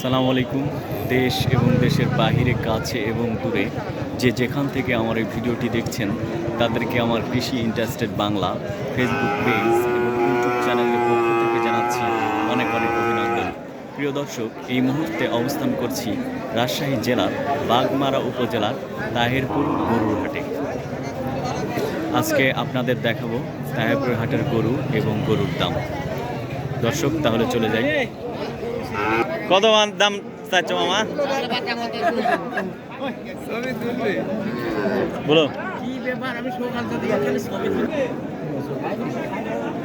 আসসালামু আলাইকুম। দেশ এবং দেশের বাহিরে, কাছে এবং দূরে যে যেখান থেকে আমার এই ভিডিওটি দেখছেন, তাদেরকে আমার কৃষি ইন্টারেস্টেড বাংলা ফেসবুক পেজ এবং ইউটিউব চ্যানেলের পক্ষ থেকে জানাচ্ছি অনেক অনেক অভিনন্দন। প্রিয় দর্শক, এই মুহূর্তে অবস্থান করছি রাজশাহী জেলার বাগমারা উপজেলার তাহেরপুর গরুরহাটে আজকে আপনাদের দেখাবো তাহেরপুর হাটের গরু এবং গরুর দাম। দর্শক, তাহলে চলে যাই। কত দাম চাচ্ছ মামা বলো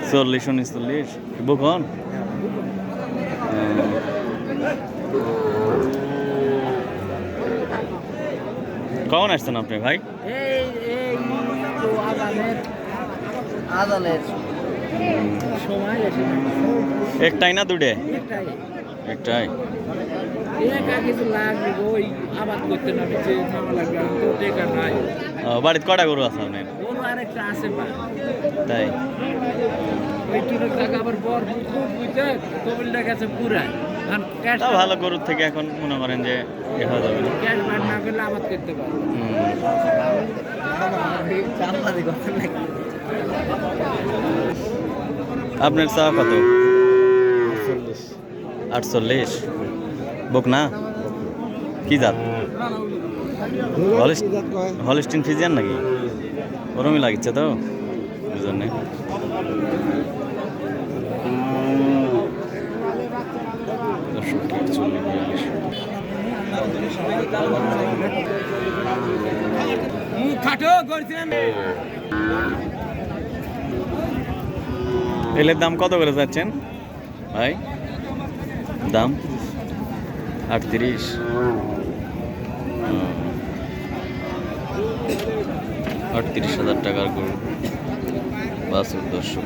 চল্লিশ উনিশ চল্লিশ বুকন কখন আসছেন আপনি ভাই এই একটাই না দুটে একটাই। বাড়িতে কটা গরু আছে আপনার? তাই? ভালো গরুর থেকে এখন মনে করেন যে হয়ে যাবে করতে আপনার চা কত? আটচল্লিশ। বুক না? কি জাত? হলিস- হলিস্টিন ফিজিয়ান নাকি? ওরমই লাগছে তো? ওই জন্যে মুখ খাটো করছেন তেলের দাম কত করে যাচ্ছেন? ভাই, দাম? আটত্রিশ। আটত্রিশ হাজার টাকার গরু। বাসুর দর্শক।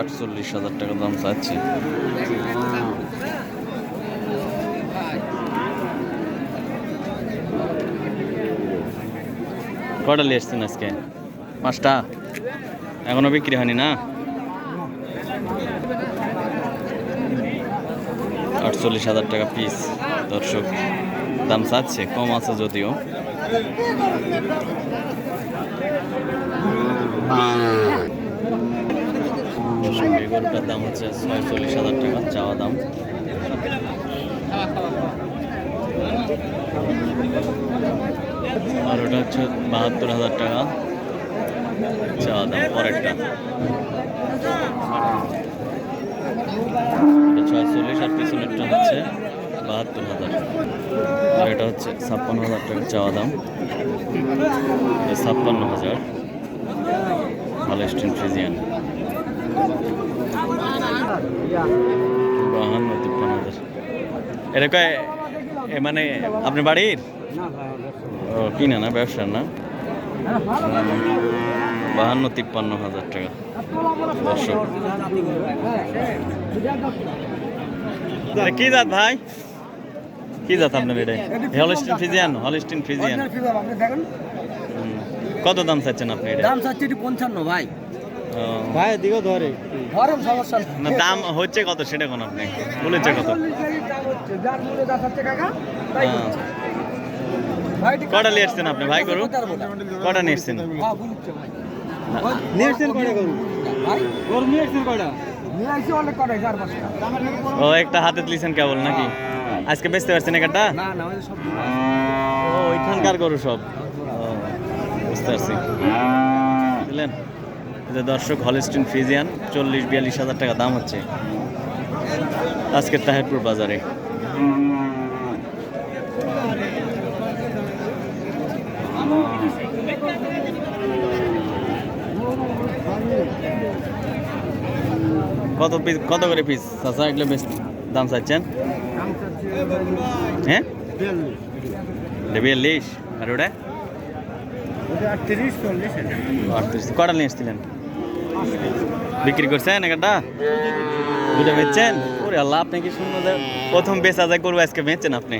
আটচল্লিশ হাজার টাকা দাম চাচ্ছি। কটা এসছেন আজকে? পাঁচটা? এখনও বিক্রি হয়নি না? আটচল্লিশ হাজার টাকা পিস দর্শক। দাম চাচ্ছে কম আছে যদিও। দর্শক, দাম হচ্ছে ছয়চল্লিশ হাজার টাকা চাওয়া দাম। আর ওটা হচ্ছে বাহাত্তর হাজার টাকা। চাওয়া দাম পরেরটা। এটা ছয়চল্লিশ আর পিছনেরটা হচ্ছে বাহাত্তর হাজার। আর এটা হচ্ছে ছাপ্পান্ন হাজার টাকা চাওয়া দাম। ছাপ্পান্ন হাজার। Holstein Friesian. বাহান্ন, তিপ্পান্ন হাজার। এটা কয়? মানে আপনার বাড়ির? ও কিনা না ব্যবসার না? বাহান্ন তিপ্পান্ন হাজার টাকা। দর্শক। কি জাত ভাই? কি জাত আপনার এটা? হলিস্টিন ফিজিয়ান হলিস্টিন ফিজিয়ান আপনি। কত দাম চাচ্ছেন আপনি এটা? দাম চাচ্ছি পঞ্চান্ন ভাই। ভাই দিকে ধরে। ধরেন সমস্যা না দাম হচ্ছে কত সেটা কোন আপনি বলেছে কত? হ্যাঁ। কটা নিয়ে এসছেন আপনি? ভাই বলে? কটা নিয়ে এসছেন হ্যাঁ। নিয়ে এসছেন গরু? নিয়ে। ও একটা হাতে দিয়েছেন কেবল নাকি? আজকে বেচতে পারছেন একটা না, না, ওই সব ও ওইখানকার গরু সব। ও, বুঝতে পারছি। বুঝলেন যে দর্শক হলিস্টিন ফ্রিজিয়ান চল্লিশ বিয়াল্লিশ হাজার টাকা দাম হচ্ছে। আজকের তাহেরপুর বাজারে। কত পিস কত করে পিস? চাচা এগুলো বেশ দাম চাচ্ছেন? হ্যাঁ? বিয়াল্লিশ। আর ওটা? আটত্রিশ। কটা নিয়ে এসেছিলেন? বিক্রি করছেন একটা দুটো বেচছেন? ওরে আল্লাহ, আপনি কি শূন্য দে- প্রথম বেচা যায় করব আজকে বেচছেন আপনি?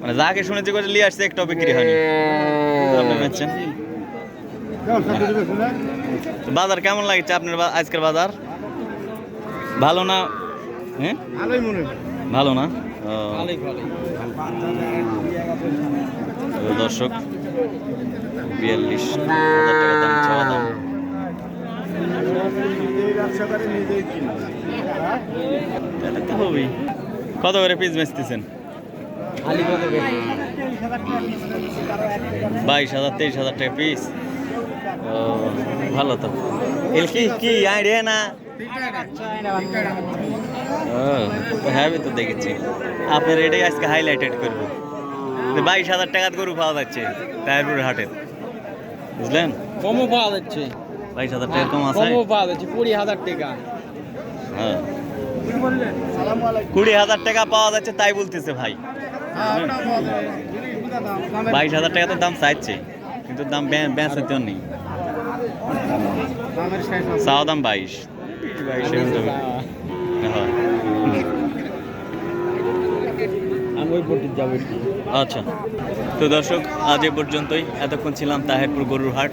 মানে যাকে শুনেছি করে নিয়ে আসছে, একটাও বিক্রি হয়নি। আপনি বেচছেন? বাজার কেমন লাগছে আপনার আজকের বাজার? ভালো না? হ্যাঁ ভালো না? দর্শক, বিয়াল্লিশ হাজার টাকা দাম চাওয়া দাম তাহলে তো হবেই। কত করে পিস বেচতেছেন? বাইশ হাজার তেইশ হাজার টাকা পিস ও ভালো তো। এল কি কি আইডিয়া না? ও হ্যাঁ তো দেখেছি। আপনার এটাই আজকে হাইলাইটেড করব। বাইশ হাজার টাকা গরু পাওয়া যাচ্ছে তাইরপুর হাটের। বুঝলেন? কমও পাওয়া যাচ্ছে। বাইশ হাজার টাকা কম আছে? কুড়ি হাজার টাকা। হ্যাঁ। কুড়ি হাজার টাকা পাওয়া যাচ্ছে তাই বলতেছে ভাই। বাইশ হাজার টাকা তো দাম চাইছে কিন্তু দাম বেঁচাতেও নেই। চাওয়া দাম বাইশ। আচ্ছা। তো দর্শক আজ এ পর্যন্তই। এতক্ষণ ছিলাম তাহেরপুর গরুর হাট